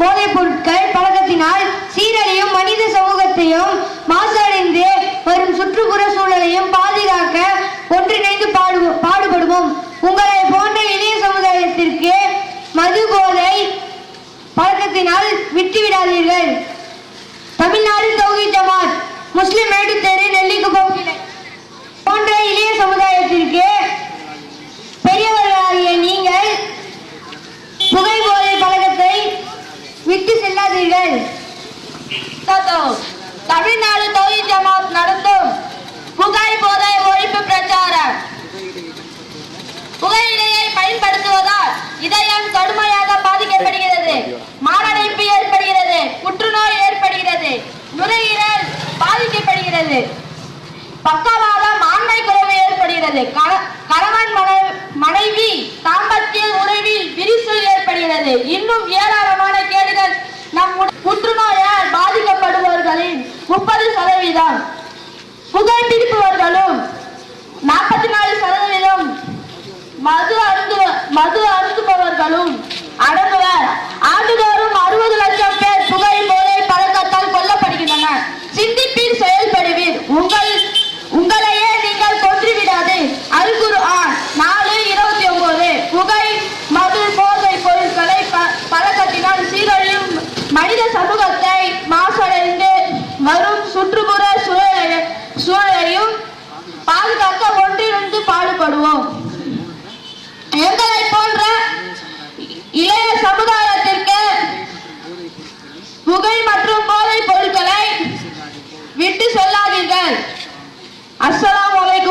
போதைப் பொருட்கள் பழக்கத்தினால் சீரழியும் மனித சமூகத்தையும் மாசடைந்து வரும் சுற்றுப்புற சூழலையும் பாதுகாக்க ஒன்றிணைந்து பாடு பாடுபடுவோம். உங்களை போன்ற இளைய சமுதாயத்திற்கு மது போதை பழக்கத்தினால் விட்டுவிடாதீர்கள். தமிழ்நாடு தௌஹி ஜமாத் முஸ்லிம் மேடு தெரு நெல்லிக்குப்பம் போன்ற இளைய சமுதாயத்திற்கு செல்லாதீர்கள் தமிழ்நாடு தௌஹி ஜமாத் நடத்தும் புகை போதை ஒழிப்பு பிரச்சாரம். புகையிலையை பயன்படுத்துவதால் இதயம் கடுமையாக பாதிக்கப்படுகிறது. மாரடைப்பு ஏற்படுகிறது. புற்றுநோய் ஏற்படுகிறது. நுரையீரல் பாதிக்கப்படுகிறது. பக்கவாதம் ஆண்மை குறைவு ஏற்படுகிறது. கணவன் மனைவி தாம்பத்திய உறவில் விரிசல் ஏற்படுகிறது. இன்னும் ஏராளமான கேடுகள் நம் உட- புற்றுநோயால் பாதிக்கப்படுபவர்களின் முப்பது சதவீதம் புகைப்பிடிப்பவர்களும் நாற்பத்தி நாலு பாடுபடுவோம்